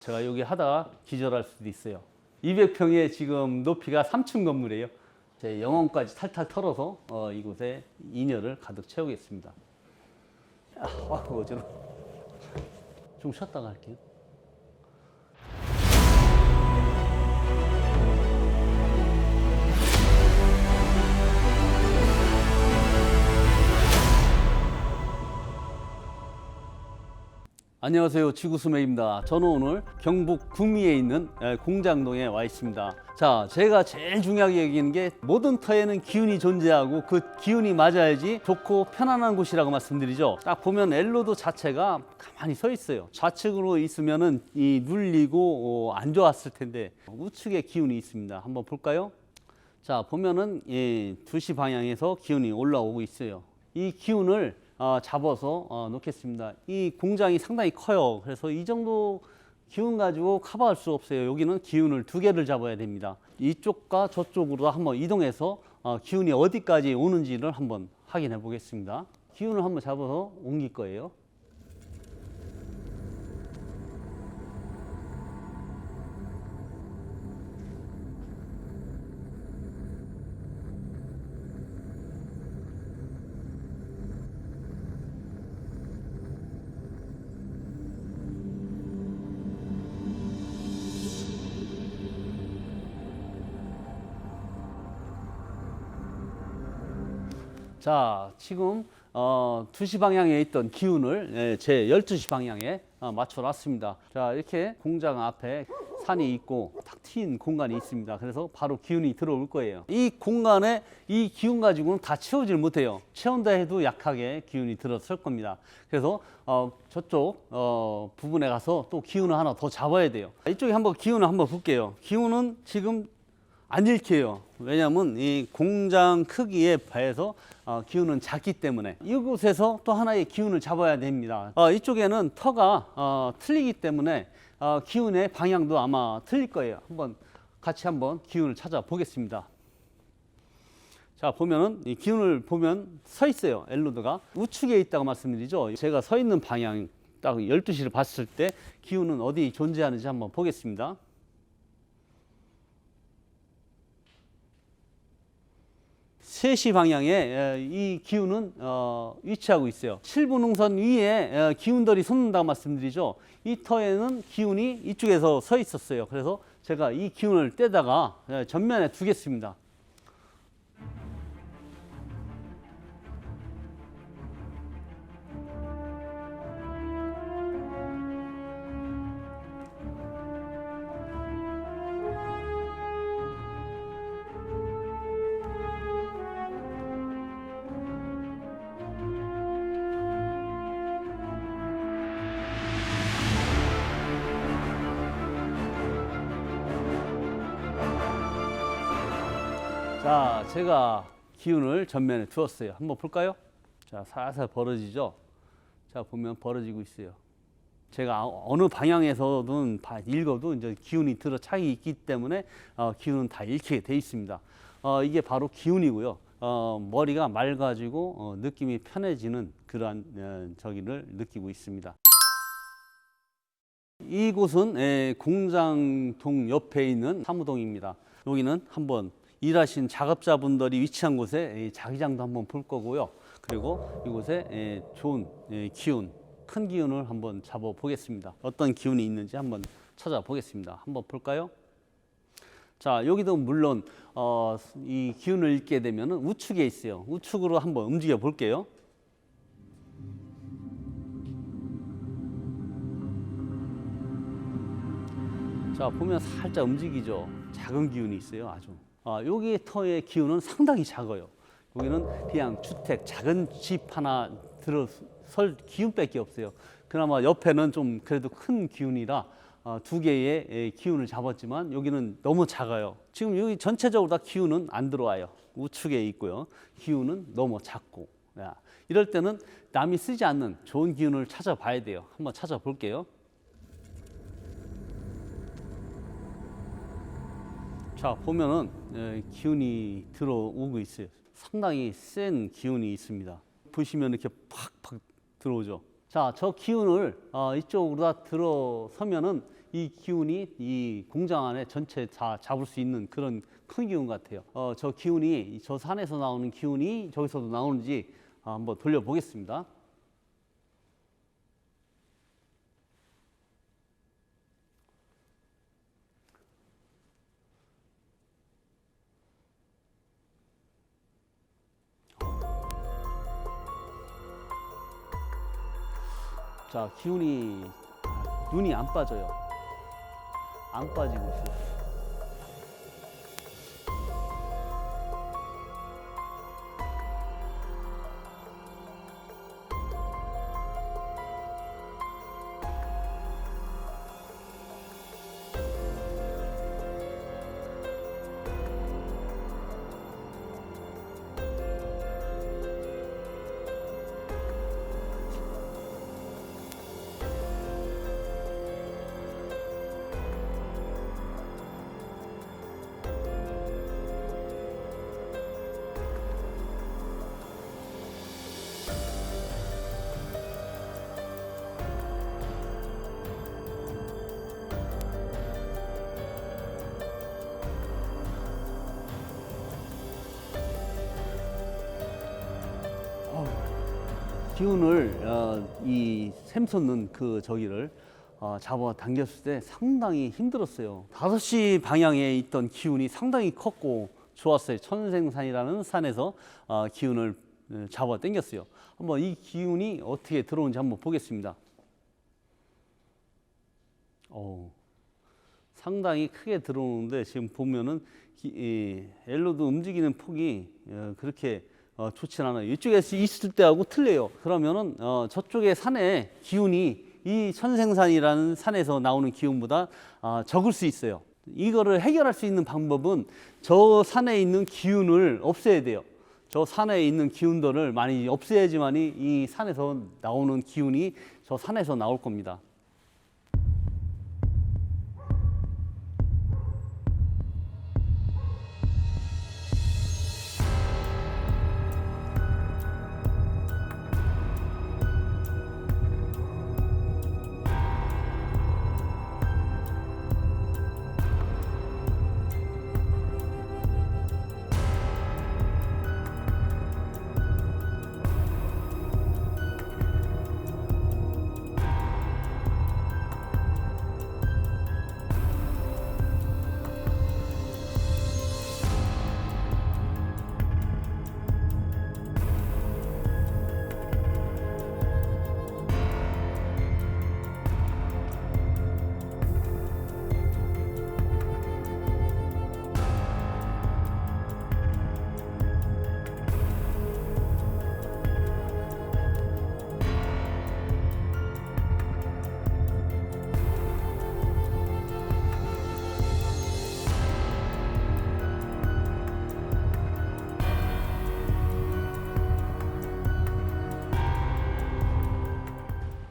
제가 여기 하다가 기절할 수도 있어요. 200평의 지금 높이가 3층 건물이에요. 제 영혼까지 탈탈 털어서 어, 이곳에 인열을 가득 채우겠습니다. 아, 어지러. 좀 쉬었다가 할게요. 안녕하세요. 지구수매입니다. 저는 오늘 경북 구미에 있는 에, 공장동에 와 있습니다. 자, 제가 제일 중요하게 여기는 게 모든 터에는 기운이 존재하고 그 기운이 맞아야지 좋고 편안한 곳이라고 말씀드리죠. 딱 보면 엘로드 자체가 가만히 서 있어요. 좌측으로 있으면은 이 눌리고 어, 안 좋았을 텐데 우측에 기운이 있습니다. 한번 볼까요? 자, 보면은 이 2시 방향에서 기운이 올라오고 있어요. 이 기운을 어, 잡아서 어, 놓겠습니다. 이 공장이 상당히 커요. 그래서 이 정도 기운 가지고 커버할 수 없어요. 여기는 기운을 두 개를 잡아야 됩니다. 이쪽과 저쪽으로 한번 이동해서 어, 기운이 어디까지 오는지를 한번 확인해 보겠습니다. 기운을 한번 잡아서 옮길 거예요. 자, 지금 어, 2시 방향에 있던 기운을 예, 제 12시 방향에 어, 맞춰 놨습니다. 자, 이렇게 공장 앞에 산이 있고 탁 트인 공간이 있습니다. 그래서 바로 기운이 들어올 거예요. 이 공간에 이 기운 가지고는 다 채우질 못해요. 채운다 해도 약하게 기운이 들어설 겁니다. 그래서 어, 저쪽 어, 부분에 가서 또 기운을 하나 더 잡아야 돼요. 이쪽에 한번 기운을 한번 볼게요. 기운은 지금 안 읽혀요. 왜냐하면 이 공장 크기에 비해서 어, 기운은 작기 때문에 이곳에서 또 하나의 기운을 잡아야 됩니다. 어, 이쪽에는 터가 어, 틀리기 때문에 어, 기운의 방향도 아마 틀릴 거예요. 한번 같이 한번 기운을 찾아 보겠습니다. 자 보면은 이 기운을 보면 서 있어요. 엘로드가 우측에 있다고 말씀드리죠. 제가 서 있는 방향 딱 12시를 봤을 때 기운은 어디 존재하는지 한번 보겠습니다. 세시 방향에 에, 이 기운은 어, 위치하고 있어요. 칠분흥선 위에 어, 기운들이 솟는다고 말씀드리죠. 이 터에는 기운이 이쪽에서 서 있었어요. 그래서 제가 이 기운을 떼다가 에, 전면에 두겠습니다. 자, 제가 기운을 전면에 두었어요. 한번 볼까요? 자, 살살 벌어지죠? 자, 보면 벌어지고 있어요. 제가 어느 방향에서든 다 읽어도 이제 기운이 들어 차기 있기 때문에 어, 기운은 다 읽히게 돼 있습니다. 어, 이게 바로 기운이고요. 어, 머리가 맑아지고 어, 느낌이 편해지는 그러한 어, 저기를 느끼고 있습니다. 이곳은 에, 공장동 옆에 있는 사무동입니다. 여기는 한번 일하신 작업자분들이 위치한 곳에 이 자기장도 한번 볼 거고요. 그리고 이곳에 에, 좋은 에, 기운, 큰 기운을 한번 잡아 보겠습니다. 어떤 기운이 있는지 한번 찾아보겠습니다. 한번 볼까요? 자, 여기도 물론 어, 이 기운을 읽게 되면 우측에 있어요. 우측으로 한번 움직여 볼게요. 자 보면 살짝 움직이죠. 작은 기운이 있어요. 아주. 아, 여기 터의 기운은 상당히 작아요. 여기는 그냥 주택 작은 집 하나 들어설 기운밖에 없어요. 그나마 옆에는 좀 그래도 큰 기운이라 어, 두 개의 에, 기운을 잡았지만 여기는 너무 작아요. 지금 여기 전체적으로 다 기운은 안 들어와요. 우측에 있고요. 기운은 너무 작고. 야, 이럴 때는 남이 쓰지 않는 좋은 기운을 찾아봐야 돼요. 한번 찾아볼게요. 자 보면은 에, 기운이 들어오고 있어요. 상당히 센 기운이 있습니다. 보시면 이렇게 팍팍 들어오죠. 자, 저 기운을 어, 이쪽으로 다 들어서면은 이 기운이 이 공장 안에 전체 다 잡을 수 있는 그런 큰 기운 같아요. 어, 저 기운이 저 산에서 나오는 기운이 저기서도 나오는지 아, 한번 돌려보겠습니다. 자, 기운이 눈이 안 빠져요. 안 빠지고 있어요. 기운을 어, 이 샘솟는 그 저기를 어, 잡아 당겼을 때 상당히 힘들었어요. 5시 방향에 있던 기운이 상당히 컸고 좋았어요. 천생산이라는 산에서 어, 기운을 어, 잡아 당겼어요. 한번 이 기운이 어떻게 들어오는지 한번 보겠습니다. 어, 상당히 크게 들어오는데 지금 보면은 엘로드 움직이는 폭이 어, 그렇게 어, 좋진 않아요. 이쪽에서 있을 때하고 틀려요. 그러면은 어, 저쪽에 산에 기운이 이 천생산이라는 산에서 나오는 기운보다 어, 적을 수 있어요. 이거를 해결할 수 있는 방법은 저 산에 있는 기운을 없애야 돼요. 저 산에 있는 기운들을 많이 없애야지만이 이 산에서 나오는 기운이 저 산에서 나올 겁니다.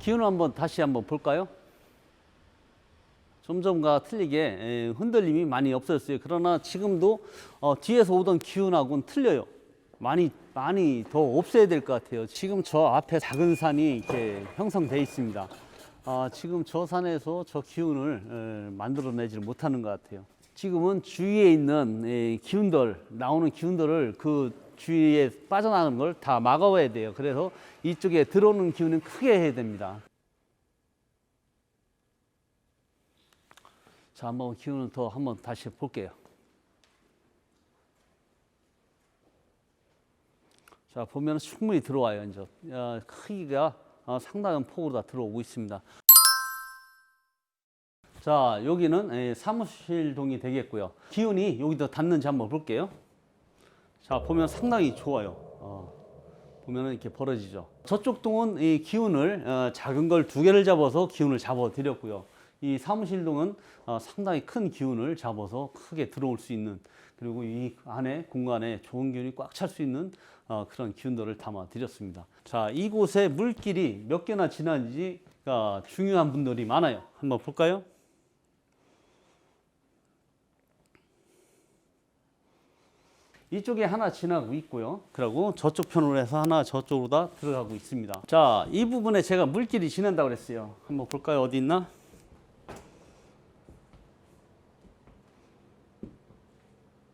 기운을 한번 다시 한번 볼까요? 좀 전과 틀리게 에, 흔들림이 많이 없어졌어요. 그러나 지금도 어, 뒤에서 오던 기운하고는 틀려요. 많이 많이 더 없애야 될 것 같아요. 지금 저 앞에 작은 산이 이렇게 형성돼 있습니다. 아, 지금 저 산에서 저 기운을 에, 만들어내지를 못하는 것 같아요. 지금은 주위에 있는 에, 기운들 나오는 기운들을 그 주위에 빠져나가는 걸 다 막아야 돼요. 그래서 이쪽에 들어오는 기운은 크게 해야 됩니다. 자, 한번 기운을 더 한번 다시 볼게요. 자, 보면 충분히 들어와요, 이제. 야, 크기가 어, 상당한 폭으로 다 들어오고 있습니다. 자, 여기는 예, 사무실 동이 되겠고요. 기운이 여기도 닿는지 한번 볼게요. 자, 보면 상당히 좋아요. 어, 보면은 이렇게 벌어지죠. 저쪽 동은 이 기운을 어, 작은 걸 두 개를 잡아서 기운을 잡아 드렸고요. 이 사무실 동은 어, 상당히 큰 기운을 잡아서 크게 들어올 수 있는 그리고 이 안에 공간에 좋은 기운이 꽉 찰 수 있는 어, 그런 기운들을 담아 드렸습니다. 자, 이곳에 물길이 몇 개나 지난지가 중요한 분들이 많아요. 한번 볼까요? 이쪽에 하나 지나고 있고요. 그리고 저쪽 편으로 해서 하나 저쪽으로 다 들어가고 있습니다. 자, 이 부분에 제가 물길이 지난다고 그랬어요. 한번 볼까요? 어디 있나?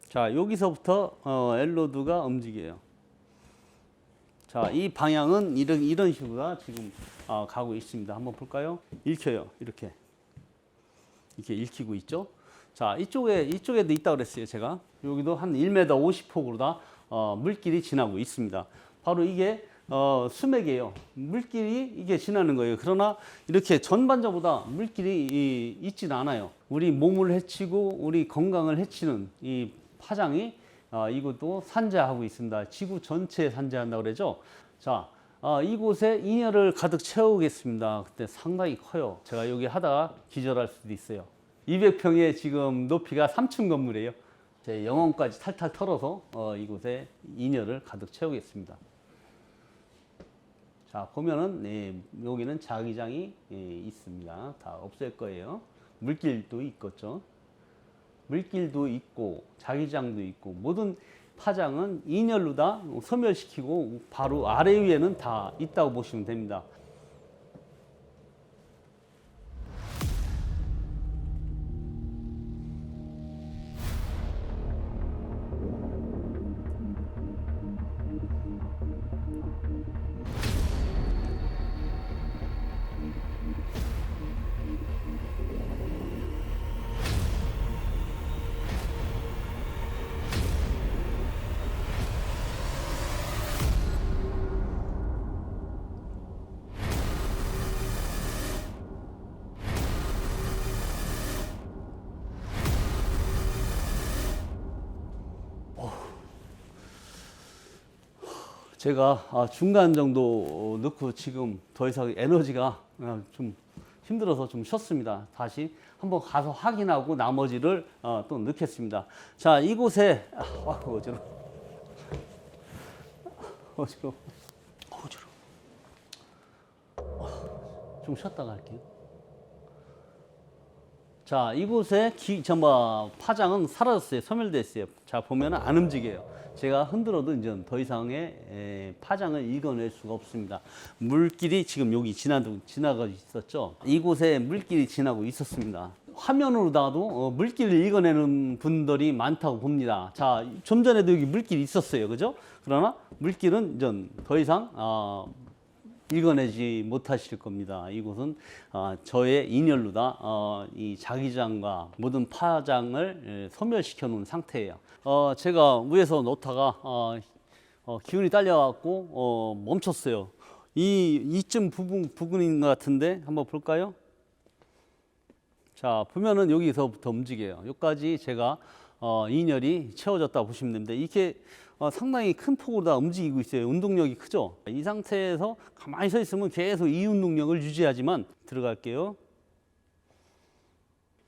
자, 여기서부터 어, 엘로드가 움직여요. 자, 이 방향은 이런, 이런 식으로 지금 어, 가고 있습니다. 한번 볼까요? 읽혀요. 이렇게. 이렇게 읽히고 있죠. 자, 이쪽에 이쪽에도 있다 그랬어요. 제가 여기도 한 1m 50폭으로 다 어, 물길이 지나고 있습니다. 바로 이게 어, 수맥이에요. 물길이 이게 지나는 거예요. 그러나 이렇게 전반적보다 물길이 이, 있지는 않아요. 우리 몸을 해치고 우리 건강을 해치는 이 파장이 어, 이것도 산재하고 있습니다. 지구 전체에 산재한다고 그러죠. 자, 어, 이곳에 인열을 가득 채우겠습니다. 그때 상당히 커요. 제가 여기 하다가 기절할 수도 있어요. 200평의 지금 높이가 3층 건물이에요. 제 영혼까지 탈탈 털어서 어, 이곳에 인열을 가득 채우겠습니다. 자 보면은 예, 여기는 자기장이 예, 있습니다. 다 없앨 거예요. 물길도 있겠죠. 물길도 있고 자기장도 있고 모든 파장은 인열로 다 소멸시키고 바로 아래 위에는 다 있다고 보시면 됩니다. 제가 아, 중간 정도 넣고 지금 더 이상 에너지가 어, 좀 힘들어서 좀 쉬었습니다. 다시 한번 가서 확인하고 나머지를 어, 또 넣겠습니다. 자, 이곳에 아, 와, 어지러. 어지러. 어지러. 좀 쉬었다가 할게요. 자, 이곳에 기, 전뭐 파장은 사라졌어요. 소멸됐어요. 자, 보면은 안 움직여요. 제가 흔들어도 이제 더 이상의 에, 파장을 읽어낼 수가 없습니다. 물길이 지금 여기 지나도 지나가 있었죠. 이곳에 물길이 지나고 있었습니다. 화면으로다도 어, 물길을 읽어내는 분들이 많다고 봅니다. 자, 좀 전에도 여기 물길이 있었어요. 그죠? 그러나 물길은 이제 더 이상 어, 읽어내지 못하실 겁니다. 이곳은 어, 저의 인열로다 어, 이 자기장과 모든 파장을 예, 소멸시켜 놓은 상태예요. 어, 제가 위에서 놓다가 어, 어, 기운이 딸려갖고 어, 멈췄어요. 이 이쯤 부분 부분인 것 같은데 한번 볼까요? 자 보면은 여기서부터 움직여요. 여기까지 제가 어, 인열이 채워졌다 보시면 됩니다. 이게 어, 상당히 큰 폭으로 다 움직이고 있어요. 운동력이 크죠. 이 상태에서 가만히 서 있으면 계속 이 운동력을 유지하지만 들어갈게요.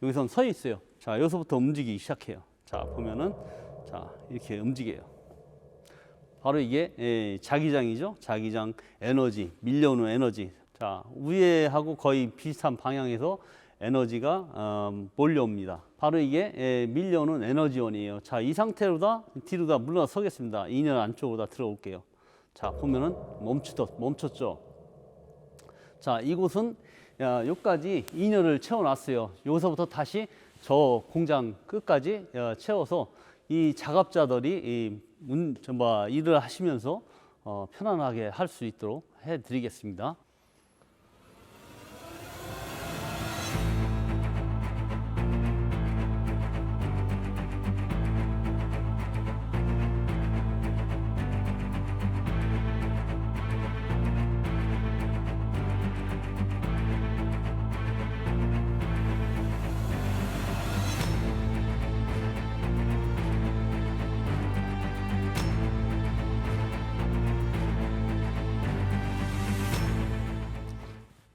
여기선 서 있어요. 자 여기서부터 움직이기 시작해요. 자 보면은 자 이렇게 움직여요. 바로 이게 예, 자기장이죠. 자기장 에너지 밀려오는 에너지. 자 위에하고 거의 비슷한 방향에서 에너지가 어, 몰려옵니다. 바로 이게 예, 밀려오는 에너지원이에요. 자, 이 상태로 다 뒤로 다 물러서겠습니다. 2년 안쪽으로 다 들어올게요. 자, 보면은 멈추다 멈췄죠. 자, 이곳은 야, 여기까지 2년을 채워놨어요. 여기서부터 다시 저 공장 끝까지 어, 채워서 이 작업자들이 이 문, 저, 뭐, 일을 하시면서 어, 편안하게 할 수 있도록 해드리겠습니다.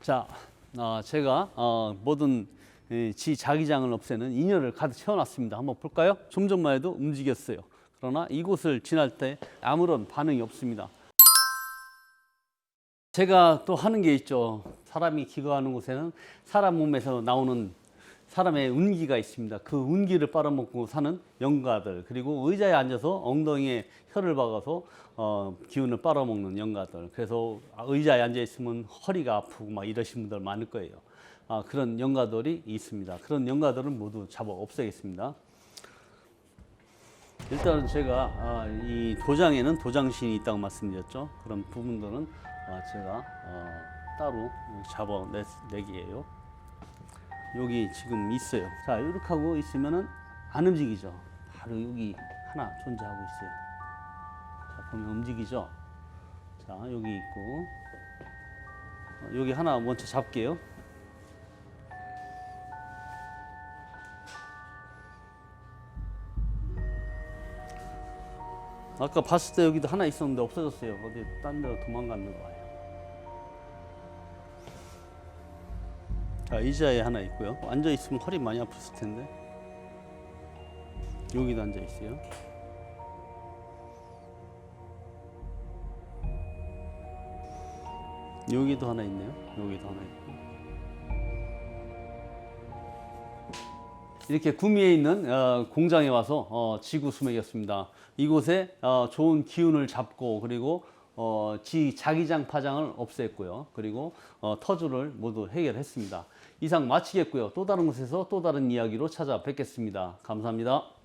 자, 어, 제가 어, 모든 에, 지 자기장을 없애는 인열을 가득 채워놨습니다. 한번 볼까요? 좀 전만 해도 움직였어요. 그러나 이곳을 지날 때 아무런 반응이 없습니다. 제가 또 하는 게 있죠. 사람이 기거하는 곳에는 사람 몸에서 나오는 사람의 운기가 있습니다. 그 운기를 빨아먹고 사는 영가들 그리고 의자에 앉아서 엉덩이에 혀를 박아서 어, 기운을 빨아먹는 영가들 그래서 의자에 앉아 있으면 허리가 아프고 막 이러신 분들 많을 거예요. 아, 그런 영가들이 있습니다. 그런 영가들은 모두 잡아 없애겠습니다. 일단은 제가 아, 이 도장에는 도장신이 있다고 말씀드렸죠. 그런 부분들은 아, 제가 어, 따로 잡아 내기예요. 여기 지금 있어요. 자, 이렇게 하고 있으면은 안 움직이죠. 바로 여기 하나 존재하고 있어요. 자, 보면 움직이죠. 자, 여기 있고 어, 여기 하나 먼저 잡게요. 아까 봤을 때 여기도 하나 있었는데 없어졌어요. 어디 딴 데로 도망갔는 거예요. 자, 의자에 하나 있고요. 앉아 있으면 허리 많이 아팠을 텐데. 여기도 앉아 있어요. 여기도 하나 있네요. 여기도 하나 있고. 이렇게 구미에 있는 어, 공장에 와서 어, 지구 수맥이었습니다. 이곳에 어, 좋은 기운을 잡고 그리고 어, 지 자기장 파장을 없앴고요. 그리고 어, 터주를 모두 해결했습니다. 이상 마치겠고요. 또 다른 곳에서 또 다른 이야기로 찾아뵙겠습니다. 감사합니다.